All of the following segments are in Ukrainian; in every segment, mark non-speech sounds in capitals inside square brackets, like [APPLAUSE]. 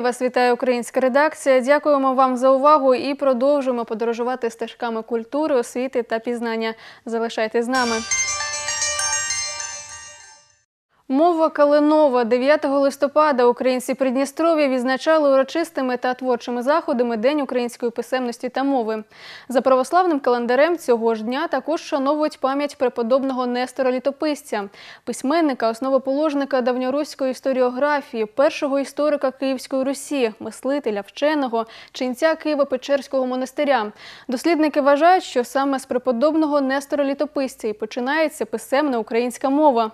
Вас вітає українська редакція. Дякуємо вам за увагу і продовжуємо подорожувати стежками культури, освіти та пізнання. Залишайтесь з нами. Мова Калинова 9 листопада українці Придністров'я відзначали урочистими та творчими заходами День української писемності та мови. За православним календарем цього ж дня також вшановують пам'ять преподобного Нестора Літописця, письменника, основоположника давньоруської історіографії, першого історика Київської Русі, мислителя, вченого, ченця Києво-Печерського монастиря. Дослідники вважають, що саме з преподобного Нестора Літописця і починається писемна українська мова.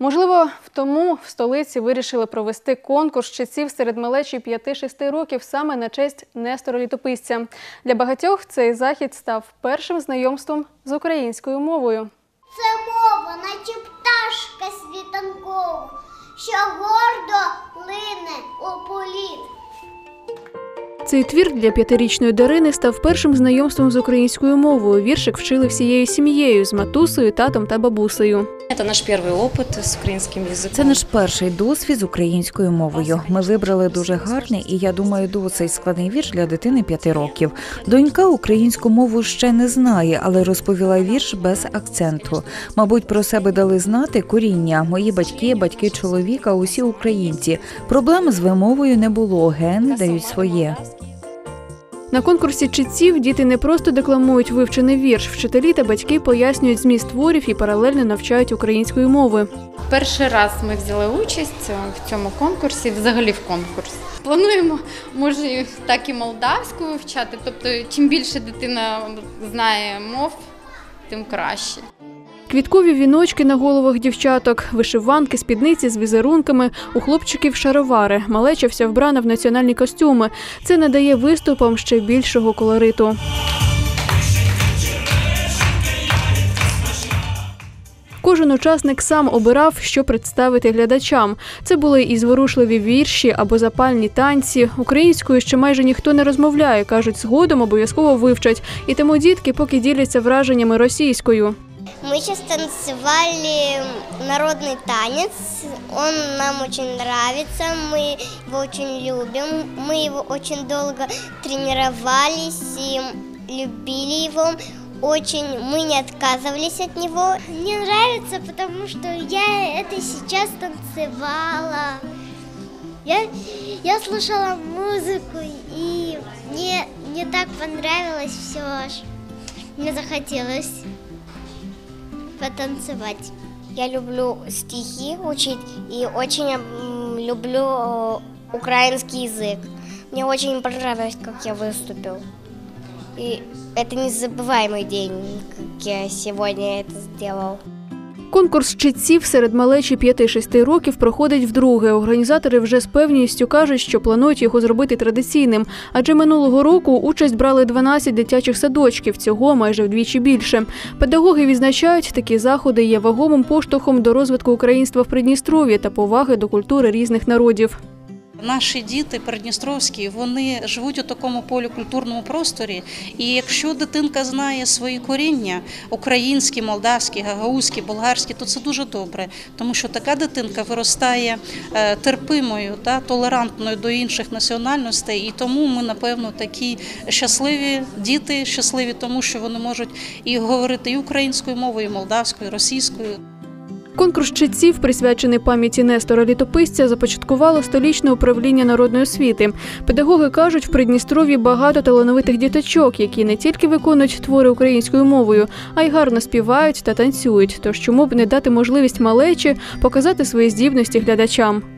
Можливо, в тому в столиці вирішили провести конкурс часів серед малечі 5-6 років саме на честь Нестора Літописця. Для багатьох цей захід став першим знайомством з українською мовою. Це мова, наче пташка світанкова, що гордо лине у політ. Цей твір для п'ятирічної Дарини став першим знайомством з українською мовою. Віршик вчили всією сім'єю з матусею, татом та бабусею. Это наш первый опыт с украинским языком. Це наш перший досвід з українською мовою. Ми вибрали дуже гарний і я думаю, досить складний вірш для дитини п'яти років. Донька українську мову ще не знає, але розповіла вірш без акценту. Мабуть, про себе дали знати коріння. Мої батьки, батьки чоловіка, усі українці. Проблем з вимовою не було. Гени дають своє. На конкурсі читців діти не просто декламують вивчений вірш, вчителі та батьки пояснюють зміст творів і паралельно навчають української мови. Перший раз ми взяли участь в цьому конкурсі, взагалі в конкурс. Плануємо, може, так і молдавську вивчати. Тобто, чим більше дитина знає мов, тим краще. Квіткові віночки на головах дівчаток, вишиванки, спідниці з візерунками, у хлопчиків шаровари, малеча вся вбрана в національні костюми. Це надає виступам ще більшого колориту. Кожен учасник сам обирав, що представити глядачам. Це були і зворушливі вірші або запальні танці. Українською ще майже ніхто не розмовляє, кажуть, згодом обов'язково вивчать. І тому дітки поки діляться враженнями російською. Мы сейчас танцевали народный танец. Он нам очень нравится, мы его очень любим. Мы его очень долго тренировались и любили его. Очень мы не отказывались от него. Мне нравится, потому что я это сейчас танцевала. Я, я слушала музыку, и мне, мне так понравилось все. Мне захотелось потанцевать. Я люблю стихи учить и очень люблю э, украинский язык. Мне очень понравилось, как я выступил. И это незабываемый день, как я сегодня это сделал. Конкурс читців серед малечі 5-6 років проходить вдруге. Організатори вже з певністю кажуть, що планують його зробити традиційним. Адже минулого року участь брали 12 дитячих садочків, цього майже вдвічі більше. Педагоги відзначають, такі заходи є вагомим поштовхом до розвитку українства в Придністров'ї та поваги до культури різних народів. Наші діти придністровські, вони живуть у такому полікультурному просторі. І якщо дитинка знає свої коріння українські, молдавські, гагаузькі, болгарські, то це дуже добре, тому що така дитинка виростає е, терпимою та толерантною до інших національностей. І тому ми, напевно, такі щасливі діти, щасливі, тому що вони можуть і говорити і українською мовою, і молдавською, і російською. Конкурс читців, присвячений пам'яті Нестора Літописця, започаткувало столічне управління народної освіти. Педагоги кажуть, в Придністров'ї багато талановитих діточок, які не тільки виконують твори українською мовою, а й гарно співають та танцюють. Тож чому б не дати можливість малечі показати свої здібності глядачам?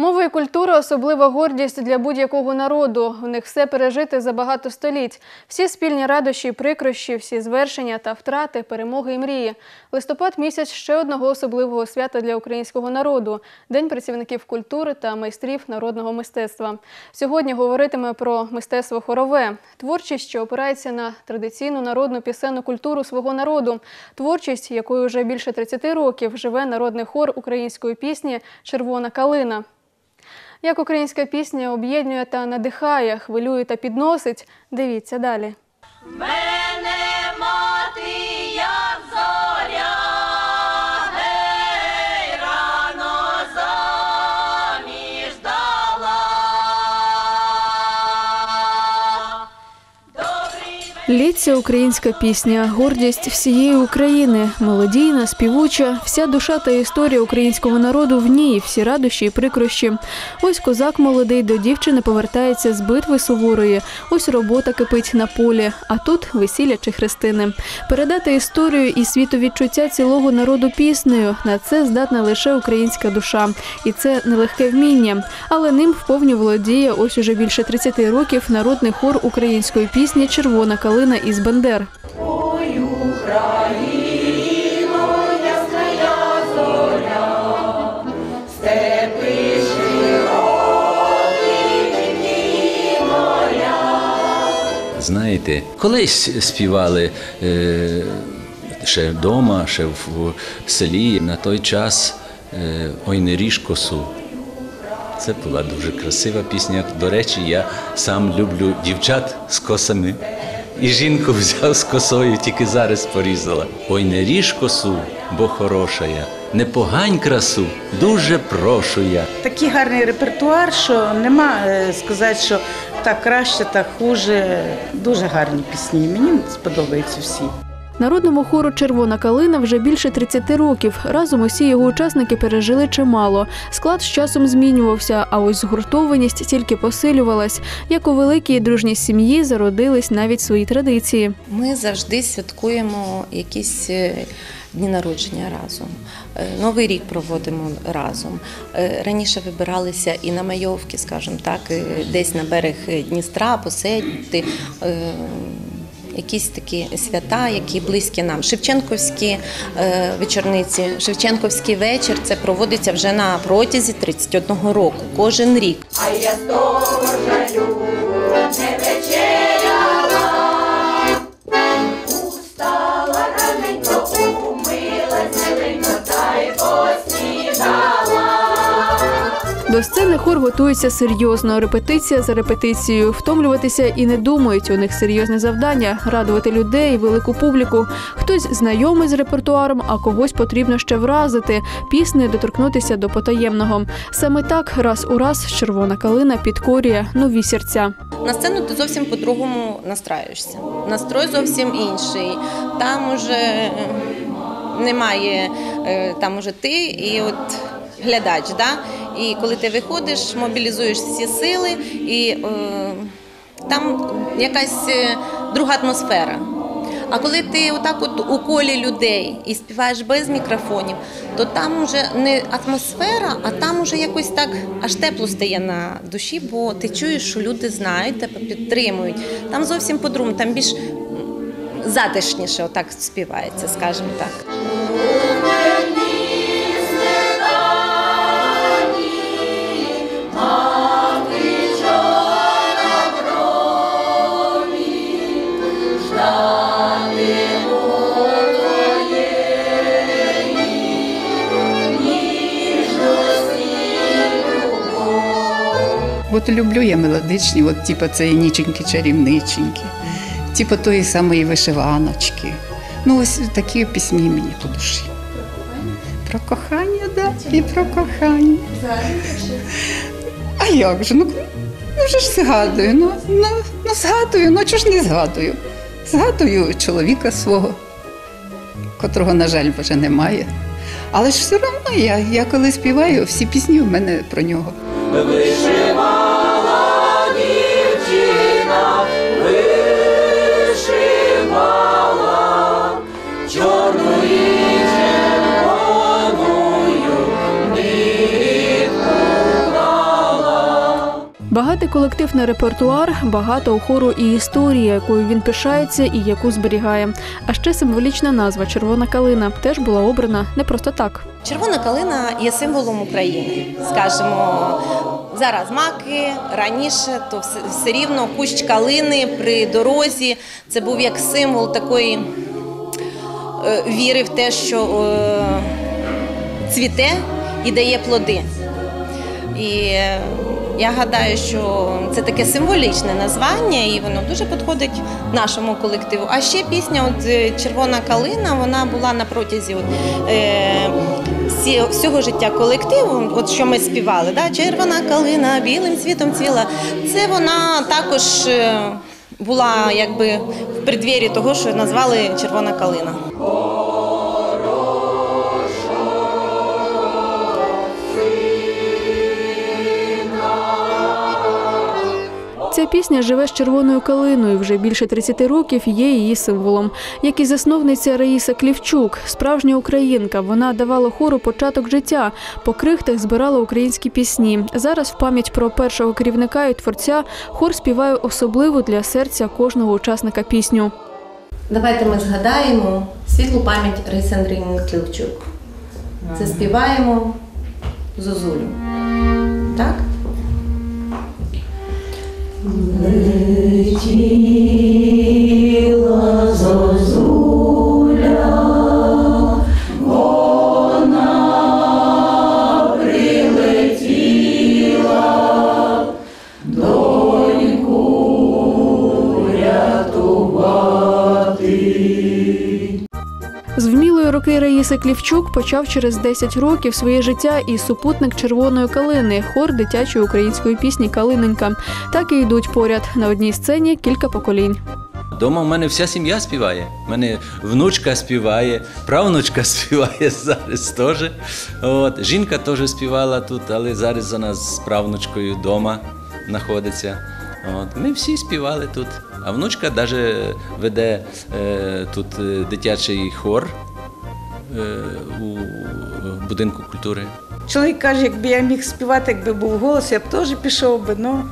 Мова і культура особлива гордість для будь-якого народу. В них все пережити за багато століть. Всі спільні радощі, прикрощі, всі звершення та втрати, перемоги і мрії. Листопад місяць ще одного особливого свята для українського народу День працівників культури та майстрів народного мистецтва. Сьогодні говоритиме про мистецтво хорове, творчість, що опирається на традиційну народну пісенну культуру свого народу, творчість, якою вже більше 30 років живе народний хор української пісні Червона калина. Як українська пісня об'єднує та надихає, хвилює та підносить, дивіться далі. Рано Лється українська пісня, гордість всієї України, мелодійна, співуча, вся душа та історія українського народу в ній, всі радощі і прикрощі. Ось козак молодий до дівчини повертається з битви суворої. Ось робота кипить на полі, а тут весілля чи хрестини. Передати історію і світовідчуття цілого народу піснею на це здатна лише українська душа, і це нелегке вміння. Але ним вповні володіє ось уже більше 30 років народний хор української пісні Червона калина із Бендер. Знаєте, колись співали е, ще вдома, ще в селі на той час е, Ой не ріж косу. Це була дуже красива пісня. До речі, я сам люблю дівчат з косами. І жінку взяв з косою, тільки зараз порізала. Ой, не ріж косу, бо хороша я, не погань красу, дуже прошу я. Такий гарний репертуар, що нема е, сказати, що так краще, так хуже. Дуже гарні пісні. Мені сподобаються всі. Народному хору Червона калина вже більше 30 років. Разом усі його учасники пережили чимало. Склад з часом змінювався, а ось згуртованість тільки посилювалась. Як у великій дружній сім'ї зародились навіть свої традиції. Ми завжди святкуємо якісь е, дні народження разом. Е, Новий рік проводимо разом. Е, Раніше вибиралися і на майовки, скажімо так, десь на берег Дністра посидіти. Якісь такі свята, які близькі нам. Шевченковські е, вечорниці, Шевченковський вечір це проводиться вже на протязі 31 року, кожен рік. До сцени хор готується серйозно, репетиція за репетицією. Втомлюватися і не думають. У них серйозне завдання радувати людей, велику публіку. Хтось знайомий з репертуаром, а когось потрібно ще вразити, піснею доторкнутися до потаємного. Саме так раз у раз червона калина підкорює нові серця. На сцену ти зовсім по-другому настраюєшся. Настрой зовсім інший. Там уже е, немає, е, там уже ти і от глядач. Да? І коли ти виходиш, мобілізуєш всі сили, і е, там якась е, друга атмосфера. А коли ти отак от у колі людей і співаєш без мікрофонів, то там вже не атмосфера, а там уже якось так аж тепло стає на душі, бо ти чуєш, що люди знають, тебе підтримують. Там зовсім по-другому, там більш затишніше отак співається, скажімо так. От люблю я мелодичні, от типу цієї ніченьки чарівниченьки, типу тої самої вишиваночки. Ну, ось такі пісні мені по душі. Про кохання, да, і про кохання. А як же? Ну, ну вже ж згадую. Ну, ну, ну згадую, ну чого ж не згадую? Згадую чоловіка свого, котрого, на жаль, вже немає. Але ж все одно я, я коли співаю, всі пісні в мене про нього. Багатий колектив на репертуар, багато у хору і історія, якою він пишається і яку зберігає. А ще символічна назва Червона калина теж була обрана не просто так. Червона калина є символом України. Скажімо, зараз маки, раніше то все, все рівно кущ калини при дорозі. Це був як символ такої е, віри в те, що е, цвіте і дає плоди. І е, я гадаю, що це таке символічне названня, і воно дуже підходить нашому колективу. А ще пісня от, е, Червона калина вона була на протязі от, е, всього життя колективу, от що ми співали. Да? Червона калина білим цвітом цвіла. Це вона також е, була якби в преддвір'ї того, що назвали Червона калина. Ця пісня живе з червоною калиною. Вже більше 30 років є її символом. Як і засновниця Раїса Клівчук, справжня українка. Вона давала хору початок життя, по крихтах збирала українські пісні. Зараз в пам'ять про першого керівника і творця хор співає особливу для серця кожного учасника пісню. Давайте ми згадаємо світлу пам'ять Раїси Андріївни Клівчук. Заспіваємо Зозулю. Так? З Раїси Клівчук почав через 10 років своє життя і супутник червоної калини, хор дитячої української пісні Калиненька. Так і йдуть поряд на одній сцені кілька поколінь. Дома в мене вся сім'я співає. У мене внучка співає, правнучка [LAUGHS] співає зараз теж. От. Жінка теж співала тут, але зараз вона з правнучкою вдома знаходиться. От. Ми всі співали тут. А внучка навіть веде е, тут е, дитячий хор у будинку культури. Чоловік каже, якби я міг співати, якби був голос, я б теж пішов би. Ну,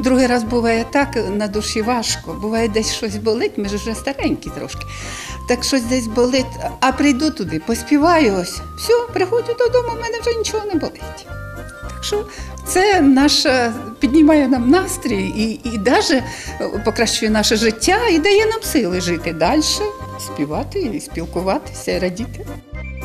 Другий раз буває так на душі важко. Буває десь щось болить, ми ж вже старенькі трошки. Так щось десь болить, а прийду туди, поспіваю ось. Все, приходжу додому, в мене вже нічого не болить. Що це наша піднімає нам настрій і, і навіть покращує наше життя і дає нам сили жити далі, співати і спілкуватися, і радіти.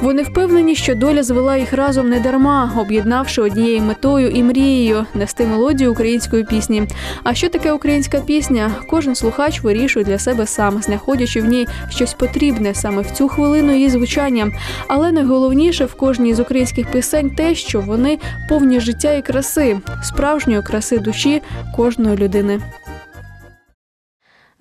Вони впевнені, що доля звела їх разом не дарма, об'єднавши однією метою і мрією нести мелодію української пісні. А що таке українська пісня? Кожен слухач вирішує для себе сам, знаходячи в ній щось потрібне саме в цю хвилину її звучання. Але найголовніше в кожній з українських пісень те, що вони повні життя і краси, справжньої краси душі кожної людини.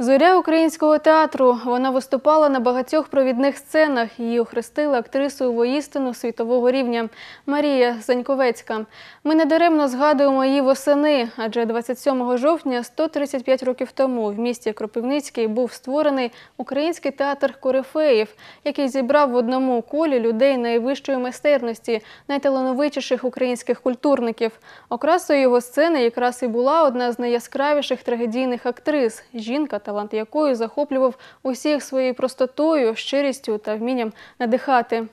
Зоря українського театру. Вона виступала на багатьох провідних сценах. Її охрестили актрисою воїстину світового рівня Марія Заньковецька. Ми недаремно згадуємо її восени, адже 27 жовтня, 135 років тому, в місті Кропивницький був створений український театр корифеїв, який зібрав в одному колі людей найвищої майстерності, найталановитіших українських культурників. Окрасою його сцени якраз і була одна з найяскравіших трагедійних актрис жінка, талант якої захоплював усіх своєю простотою, щирістю та вмінням надихати.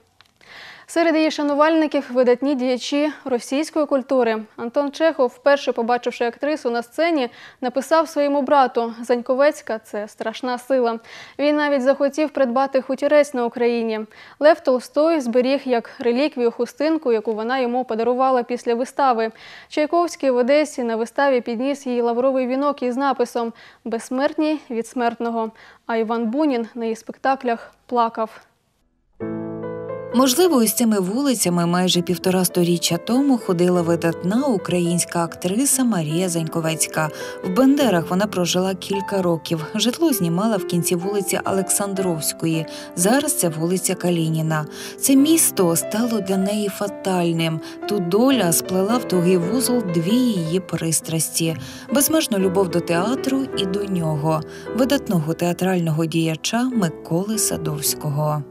Серед її шанувальників видатні діячі російської культури. Антон Чехов, вперше побачивши актрису на сцені, написав своєму брату Заньковецька це страшна сила. Він навіть захотів придбати хутірець на Україні. Лев Толстой зберіг як реліквію хустинку, яку вона йому подарувала після вистави. Чайковський в Одесі на виставі підніс їй лавровий вінок із написом Безсмертні від смертного. А Іван Бунін на її спектаклях плакав. Можливо, ось цими вулицями майже півтора сторіччя тому ходила видатна українська актриса Марія Заньковецька. В Бендерах вона прожила кілька років. Житло знімала в кінці вулиці Олександровської. Зараз це вулиця Калініна. Це місто стало для неї фатальним. Тут доля сплела в тугий вузол дві її пристрасті: безмежну любов до театру і до нього, видатного театрального діяча Миколи Садовського.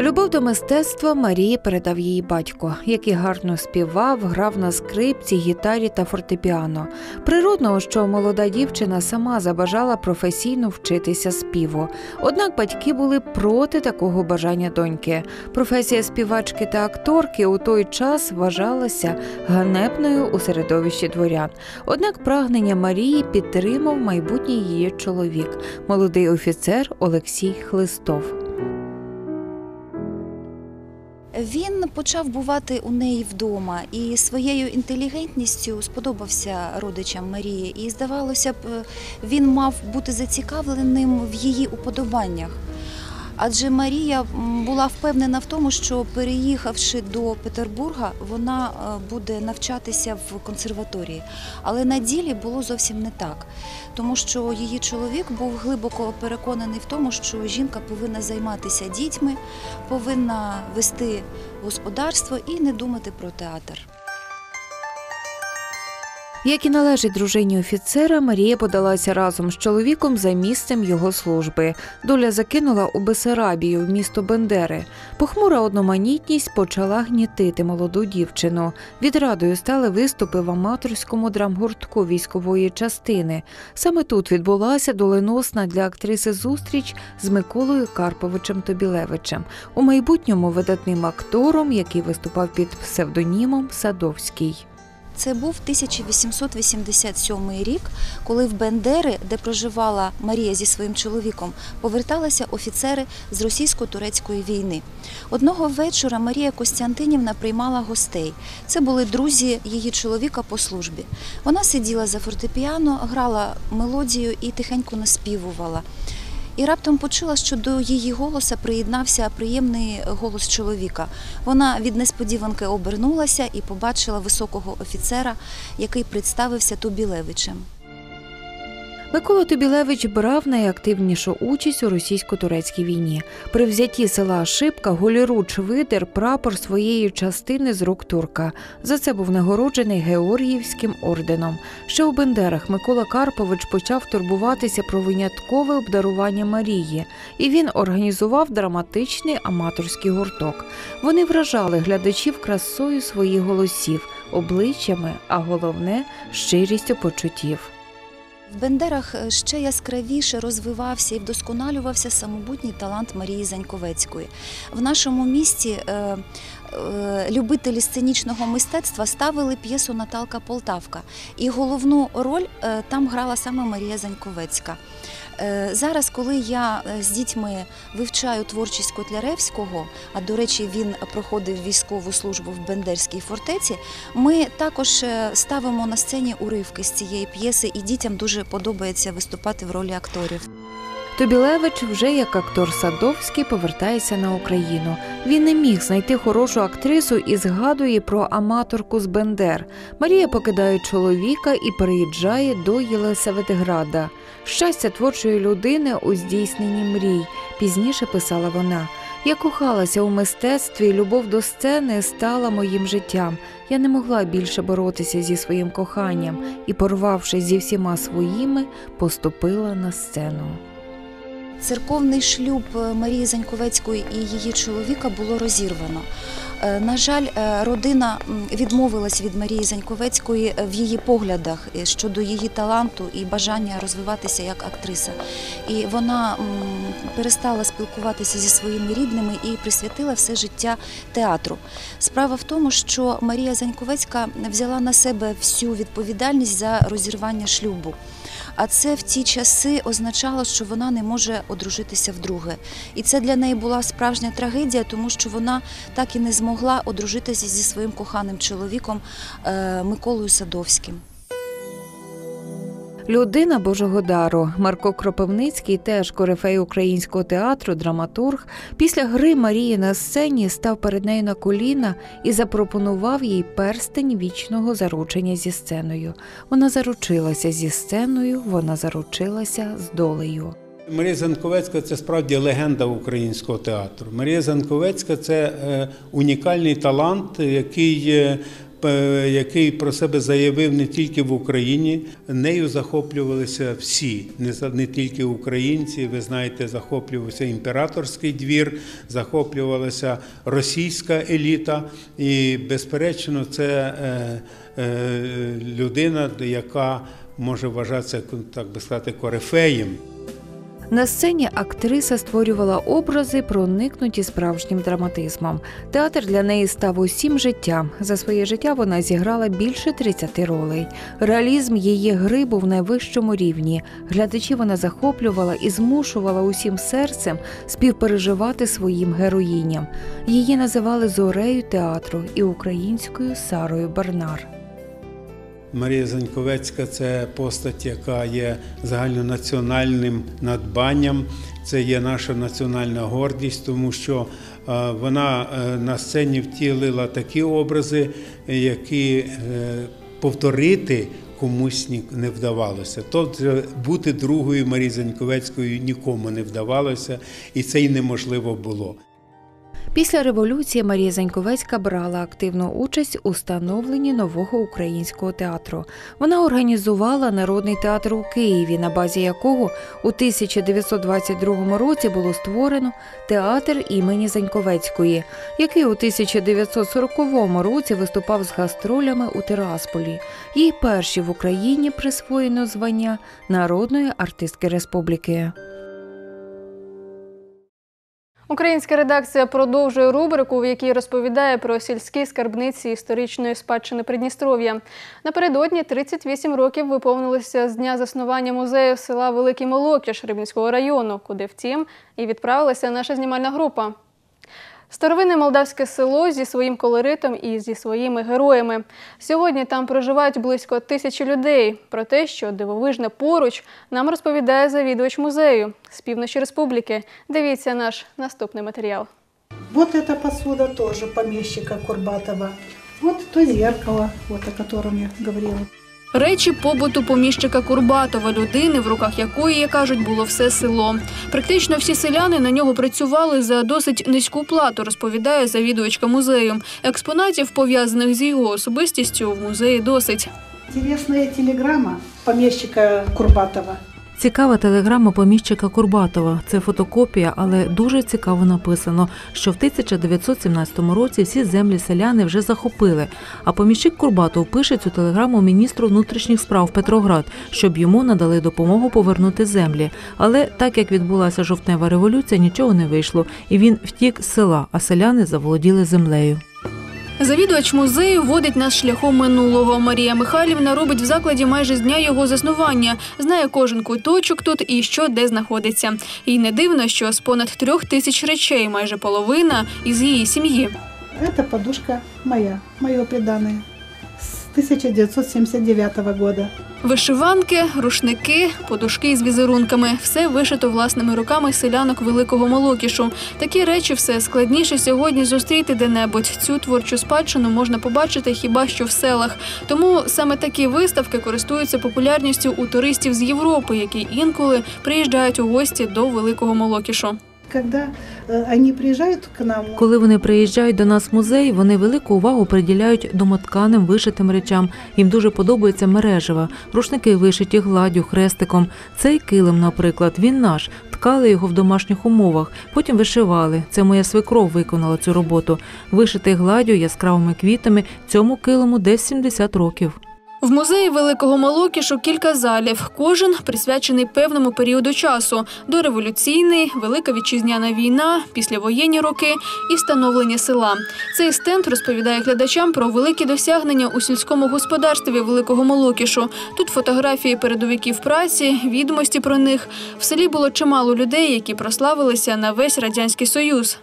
Любов до мистецтва Марії передав її батько, який гарно співав, грав на скрипці, гітарі та фортепіано. Природно, що молода дівчина сама забажала професійно вчитися співу. Однак батьки були проти такого бажання доньки. Професія співачки та акторки у той час вважалася ганебною у середовищі дворян. Однак прагнення Марії підтримав майбутній її чоловік, молодий офіцер Олексій Хлистов. Він почав бувати у неї вдома і своєю інтелігентністю сподобався родичам Марії. І здавалося б, він мав бути зацікавленим в її уподобаннях. Адже Марія була впевнена в тому, що переїхавши до Петербурга, вона е, буде навчатися в консерваторії. Але на ділі було зовсім не так, тому що її чоловік був глибоко переконаний в тому, що жінка повинна займатися дітьми, повинна вести господарство і не думати про театр. Як і належить дружині офіцера, Марія подалася разом з чоловіком за місцем його служби. Доля закинула у Бесарабію, в місто Бендери. Похмура одноманітність почала гнітити молоду дівчину. Відрадою стали виступи в аматорському драмгуртку військової частини. Саме тут відбулася доленосна для актриси зустріч з Миколою Карповичем Тобілевичем, у майбутньому видатним актором, який виступав під псевдонімом Садовський. Це був 1887 рік, коли в Бендери, де проживала Марія зі своїм чоловіком, поверталися офіцери з російсько-турецької війни. Одного вечора Марія Костянтинівна приймала гостей. Це були друзі її чоловіка по службі. Вона сиділа за фортепіано, грала мелодію і тихенько наспівувала. І раптом почула, що до її голоса приєднався приємний голос чоловіка. Вона від несподіванки обернулася і побачила високого офіцера, який представився Тобілевичем. Микола Тобілевич брав найактивнішу участь у російсько-турецькій війні. При взятті села Шипка голіруч видер прапор своєї частини з рук турка. За це був нагороджений Георгіївським орденом. Ще у Бендерах Микола Карпович почав турбуватися про виняткове обдарування Марії, і він організував драматичний аматорський гурток. Вони вражали глядачів красою своїх голосів, обличчями, а головне щирістю почуттів. В Бендерах е, ще яскравіше розвивався і вдосконалювався самобутній талант Марії Заньковецької. В нашому місті е, любителі сценічного мистецтва ставили п'єсу Наталка Полтавка, і головну роль е, там грала саме Марія Заньковецька. Е, Зараз, коли я е, з дітьми вивчаю творчість Котляревського, а до речі, він проходив військову службу в Бендерській фортеці, ми також е, ставимо на сцені уривки з цієї п'єси, і дітям дуже подобається виступати в ролі акторів. Тобілевич вже як актор Садовський повертається на Україну. Він не міг знайти хорошу актрису і згадує про аматорку з Бендер. Марія покидає чоловіка і переїжджає до Єлисаветграда. Щастя творчої людини у здійсненні мрій. Пізніше писала вона. Я кохалася у мистецтві, любов до сцени стала моїм життям. Я не могла більше боротися зі своїм коханням і, порвавшись зі всіма своїми, поступила на сцену. Церковний шлюб е, Марії Заньковецької і її чоловіка було розірвано. Е, На жаль, е, родина відмовилась від Марії Заньковецької е, в її поглядах щодо її таланту і бажання розвиватися як актриса. І вона перестала спілкуватися зі своїми рідними і присвятила все життя театру. Справа в тому, що Марія Заньковецька взяла на себе всю відповідальність за розірвання шлюбу. А це в ті часи означало, що вона не може одружитися вдруге. І це для неї була справжня трагедія, тому що вона так і не змогла одружитися зі своїм коханим чоловіком е, Миколою Садовським. Людина Божого дару Марко Кропивницький, теж корифей українського театру, драматург, після гри Марії на сцені став перед нею на коліна і запропонував їй перстень вічного заручення зі сценою. Вона заручилася зі сценою, вона заручилася з долею. Марія Занковецька це справді легенда українського театру. Марія Занковецька це е, унікальний талант, який. е, Який про себе заявив не тільки в Україні, нею захоплювалися всі, не тільки українці. Ви знаєте, захоплювався імператорський двір, захоплювалася російська еліта, і безперечно, це е, людина, яка може вважатися так би сказати корифеєм. На сцені актриса створювала образи, проникнуті справжнім драматизмом. Театр для неї став усім життям. За своє життя вона зіграла більше 30 ролей. Реалізм її гри був на найвищому рівні. Глядачі вона захоплювала і змушувала усім серцем співпереживати своїм героїням. Її називали зорею театру і українською Сарою Барнар. Марія Заньковецька це постать, яка є загальнонаціональним надбанням. Це є наша національна гордість, тому що е, вона е, на сцені втілила такі образи, які е, повторити комусь не вдавалося. Тобто бути другою Марії Заньковецькою нікому не вдавалося, і це й неможливо було. Після революції Марія Заньковецька брала активну участь у становленні нового українського театру. Вона організувала народний театр у Києві, на базі якого у 1922 році було створено театр імені Заньковецької, який у 1940 році виступав з гастролями у Тирасполі. Їй перші в Україні присвоєно звання народної артистки республіки. Українська редакція продовжує рубрику, в якій розповідає про сільські скарбниці історичної спадщини Придністров'я. Напередодні 38 років виповнилося з дня заснування музею села Великий Молокіш Рибінського району, куди втім і відправилася наша знімальна група. Старовинне молдавське село зі своїм колоритом і зі своїми героями. Сьогодні там проживають близько тисячі людей. Про те, що дивовижне поруч, нам розповідає завідувач музею з півночі республіки. Дивіться наш наступний матеріал. Вот эта посуда тоже помещика Курбатова. Вот то зеркало, вот о я говорила. Речі побуту поміщика Курбатова, людини, в руках якої, як кажуть, було все село. Практично всі селяни на нього працювали за досить низьку плату, розповідає завідувачка музею. Експонатів, пов'язаних з його особистістю, в музеї досить. Интересная телеграма поміщика Курбатова. Цікава телеграма поміщика Курбатова. Це фотокопія, але дуже цікаво написано, що в 1917 році всі землі селяни вже захопили. А поміщик Курбатов пише цю телеграму міністру внутрішніх справ Петроград, щоб йому надали допомогу повернути землі. Але так як відбулася жовтнева революція, нічого не вийшло, і він втік з села, а селяни заволоділи землею. Завідувач музею водить нас шляхом минулого. Марія Михайлівна робить в закладі майже з дня його заснування. Знає кожен куточок тут і що де знаходиться. І не дивно, що з понад трьох тисяч речей майже половина із її сім'ї. Це подушка моя, мое преданное. С 1979 года. Вишиванки, рушники, подушки з візерунками все вишито власними руками селянок великого молокішу. Такі речі все складніше сьогодні зустріти де-небудь. Цю творчу спадщину можна побачити хіба що в селах. Тому саме такі виставки користуються популярністю у туристів з Європи, які інколи приїжджають у гості до великого молокішу. Когда э, они приезжают к нам, Коли вони приїжджають до нас в музей, вони велику увагу приділяють домотканим вишитим речам. Їм дуже подобається мережева, рушники вишиті гладдю, хрестиком. Цей килим, наприклад, він наш. Ткали його в домашніх умовах, потім вишивали. Це моя свекров виконала цю роботу. Вишитий гладдю яскравими квітами. Цьому килиму десь 70 років. В музеї Великого Молокішу кілька залів, кожен присвячений певному періоду часу: дореволюційний, Велика вітчизняна війна, післявоєнні роки і становлення села. Цей стенд розповідає глядачам про великі досягнення у сільському господарстві Великого Молокішу. Тут фотографії передовиків праці, відомості про них. В селі було чимало людей, які прославилися на весь радянський союз.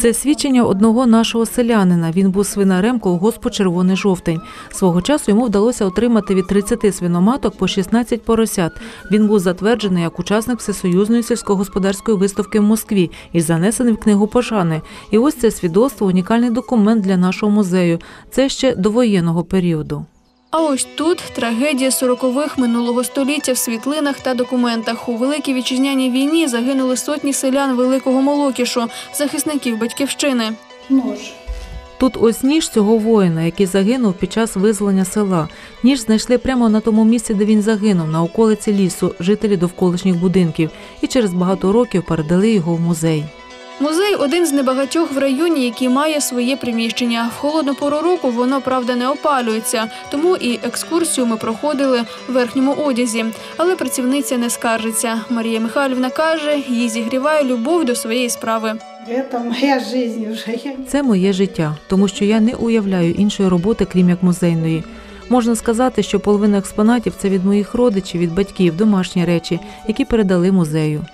Це свідчення одного нашого селянина. Він був свинарем колгоспу Червоний жовтень. Свого часу йому вдалося отримати від 30 свиноматок по 16 поросят. Він був затверджений як учасник всесоюзної сільськогосподарської виставки в Москві і занесений в книгу пошани. І ось це свідоцтво унікальний документ для нашого музею. Це ще довоєнного періоду. А ось тут трагедія сорокових минулого століття в світлинах та документах. У великій вітчизняній війні загинули сотні селян Великого Молокішу, захисників батьківщини. нож. Тут ось ніж цього воїна, який загинув під час визволення села. Ніж знайшли прямо на тому місці, де він загинув, на околиці лісу, жителі довколишніх будинків, і через багато років передали його в музей. Музей один з небагатьох в районі, який має своє приміщення. В холодну пору року воно правда не опалюється, тому і екскурсію ми проходили в верхньому одязі. Але працівниця не скаржиться. Марія Михайлівна каже, її зігріває любов до своєї справи. Это моя жизнь уже. Це моє життя, тому що я не уявляю іншої роботи, крім як музейної. Можна сказати, що половина експонатів це від моїх родичів, від батьків, домашні речі, які передали музею.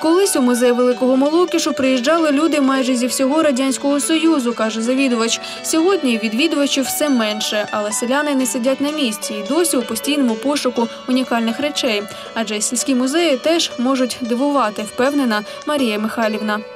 Колись у музей Великого Молокішу приїжджали люди майже зі всього радянського союзу, каже завідувач. Сьогодні відвідувачів все менше, але селяни не сидять на місці і досі у постійному пошуку унікальних речей. Адже сільські музеї теж можуть дивувати, впевнена Марія Михайлівна.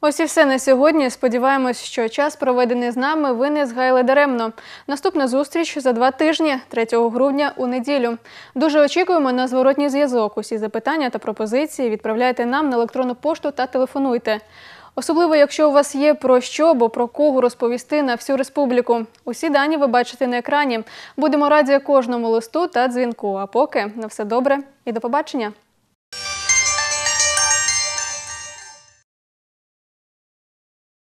Ось і все на сьогодні. Сподіваємось, що час, проведений з нами, ви не згаяли даремно. Наступна зустріч за два тижні, 3 грудня у неділю. Дуже очікуємо на зворотній зв'язок. Усі запитання та пропозиції відправляйте нам на електронну пошту та телефонуйте. Особливо, якщо у вас є про що або про кого розповісти на всю республіку. Усі дані ви бачите на екрані. Будемо раді кожному листу та дзвінку. А поки на все добре і до побачення.